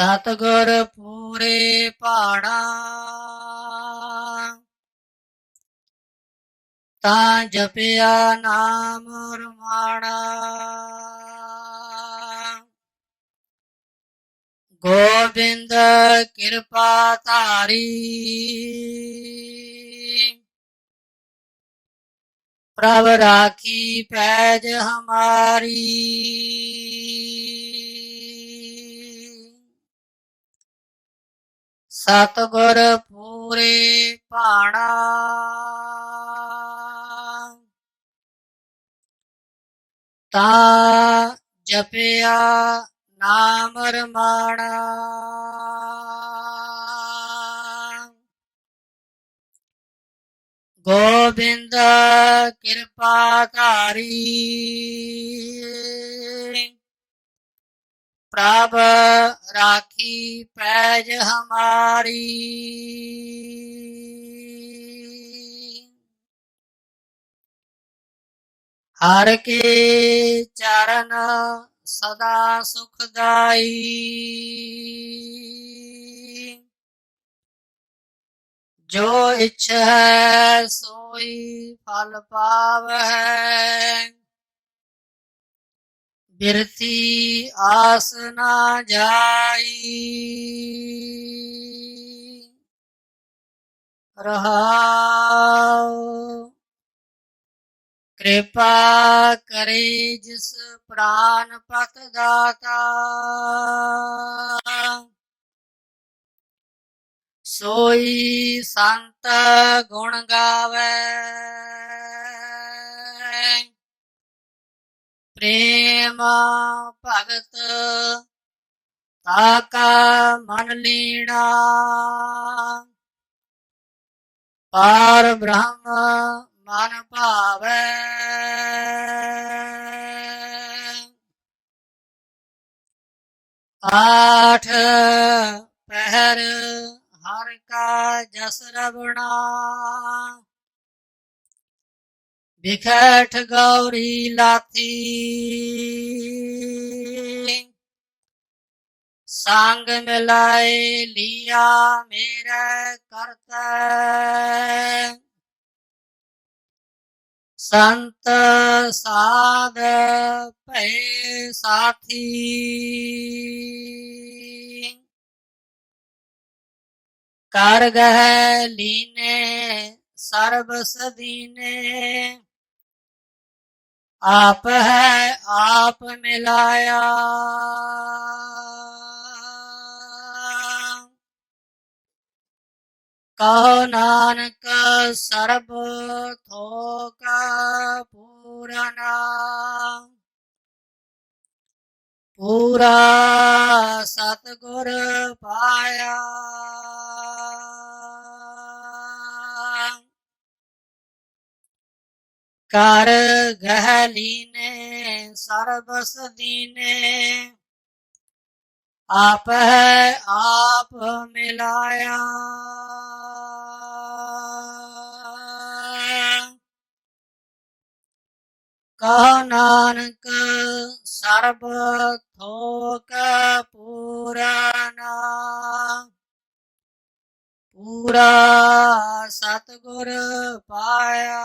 ਸਤਗੁਰ ਪੂਰੇ ਪਹਾੜਾ ਤਾਂ ਜਪਿਆ ਨਾਮ ਰਮਾਣਾ ਗੋਬਿੰਦ ਕਿਰਪਾ ਧਾਰੀ। ਪ੍ਰਭ ਰਾਖੀ ਪੈਜ ਹਮਾਰੀ। ਸਤਗੁਰ ਪੂਰੇ ਭਾਣਾ। ਤਾ ਜਪਿਆ ਨਾਮ ਰਮਾਣਾ। ਗੋਬਿੰਦ ਕਿਰਪਾ ਧਾਰੀ। ਪ੍ਰਭ ਰਾਖੀ ਪੈਜ ਹਮਾਰੀ। ਹਰ ਕੇ ਚਰਨ ਸਦਾ ਸੁਖਦਾਈ। ਜੋ ਇੱਛਾ ਹੈ ਸੋਈ ਫਲ ਪਾਵੈ ਬਿਰਤੀ ਆਸ ਨਾ ਜਾਈ। ਰਹਾਉ। ਕਿਰਪਾ ਕਰੇ ਜਿਸ ਪ੍ਰਾਨ ਪਤ ਦਾਤਾ ਸੋਈ ਸੰਤ ਗੁਣ ਗਾਵੇ। ਪ੍ਰੇਮ ਭਗਤ ਤਾਕਾ ਮਨ ਲੀਣਾ। ਪਾਰ ਬ੍ਰਹਮ ਮਨ ਭਾਵੇ। ਆਠ ਪਹਿਰ ਹਰ ਕਾ ਜਸ ਰਵਣਾ। ਵਿਖਟ ਗੌਰੀ ਲਾਥੀ। ਸੰਗ ਮਿਲਾਏ ਲਿਆ ਮੇਰਾ ਕਰਤਾ। ਸੰਤ ਸਾਧ ਭੈ ਸਾਥੀ। ਕਰ ਗਹਿ ਲੀਨੇ ਸਰਬ ਸਦੀਨੇ। ਆਪ ਹੈ ਆਪ ਮਿਲਾਇਆ। ਕਹੋ ਨਾਨਕ ਸਰਬ ਥੋਕ ਪੂਰਨਾ। ਪੂਰਾ ਸਤਗੁਰ ਪਾਇਆ। ਕਰ ਗਹਿਲੀ ਨੇ ਸਰਬਸ ਦੀਨੇ। ਆਪ ਹੈ ਆਪ ਮਿਲਾਇਆ। ਕਹ ਨਾਨਕ, ਸਰਬ ਥੋਕ ਪੂਰਨਾ। ਪੂਰਾ ਸਤਗੁਰ ਪਾਇਆ।